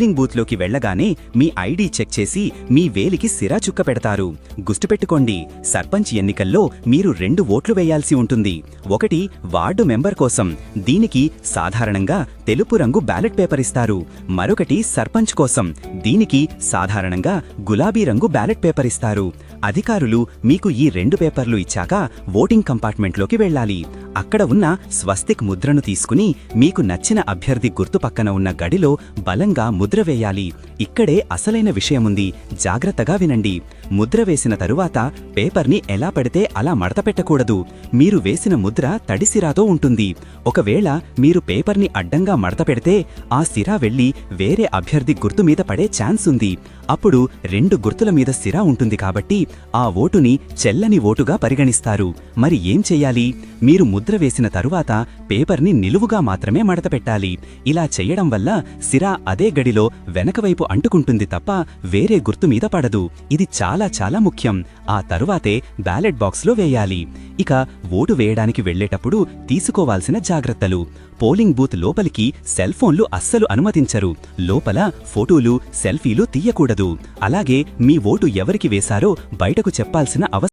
Polling బూత్లోకి వెళ్ళగానే మీ ID check చేసి మీ వేలికి సిరా చుక్క పెడతారు. గుర్తుపెట్టుకోండి సర్పంచ్ ఎన్నికల్లో మీరు రెండు ఓట్లు వేయాల్సి ఉంటుంది. ఒకటి వార్డు మెంబర్ కోసం. దీనికి సాధారణంగా తెలుపు రంగు బ్యాలెట్ పేపర్ ఇస్తారు. మరొకటి సర్పంచ్ కోసం. దీనికి సాధారణంగా గులాబీ రంగు బ్యాలెట్ పేపర్ ఇస్తారు. అధికారులు మీకు ఈ రెండు పేపర్లు ఇచ్చాక ఓటింగ్ కంపార్ట్మెంట్లోకి వెళ్ళాలి. అక్కడ ఉన్న స్వస్తిక్ ముద్రను తీసుకుని మీకు నచ్చిన అభ్యర్థి గుర్తు పక్కన ఉన్న గడిలో బలంగా ముద్ర వేయాలి. ఇక్కడే అసలైన విషయముంది. జాగ్రత్తగా వినండి. ముద్ర వేసిన తరువాత పేపర్ని ఎలా పడితే అలా మడత పెట్టకూడదు. మీరు వేసిన ముద్ర తడి సిరాతో ఉంటుంది. ఒకవేళ మీరు పేపర్ని అడ్డంగా మడత పెడితే ఆ సిరా వెళ్ళి వేరే అభ్యర్థి గుర్తు మీద పడే ఛాన్స్ ఉంది. అప్పుడు రెండు గుర్తుల మీద సిరా ఉంటుంది కాబట్టి ఆ ఓటుని చెల్లని ఓటుగా పరిగణిస్తారు. మరి ఏం చెయ్యాలి మీరు ముద్ర వేసిన తరువాత పేపర్ని నిలువుగా మాత్రమే మడత పెట్టాలి. ఇలా చెయ్యడం వల్ల సిరా అదే గడిలో వెనకవైపు అంటుకుంటుంది తప్ప వేరే గుర్తు మీద పడదు. ఇది చాలా చాలా చాలా ముఖ్యం. ఆ తరువాతే బ్యాలెట్ బాక్స్లో వేయాలి. ఇక ఓటు వేయడానికి వెళ్ళేటప్పుడు తీసుకోవాల్సిన జాగ్రత్తలు. పోలింగ్ బూత్ లోపలికి సెల్ ఫోన్లు అస్సలు అనుమతించరు. లోపల ఫోటోలు సెల్ఫీలు తీయకూడదు. అలాగే మీ ఓటు ఎవరికి వేశారో బయటకు చెప్పాల్సిన అవసరం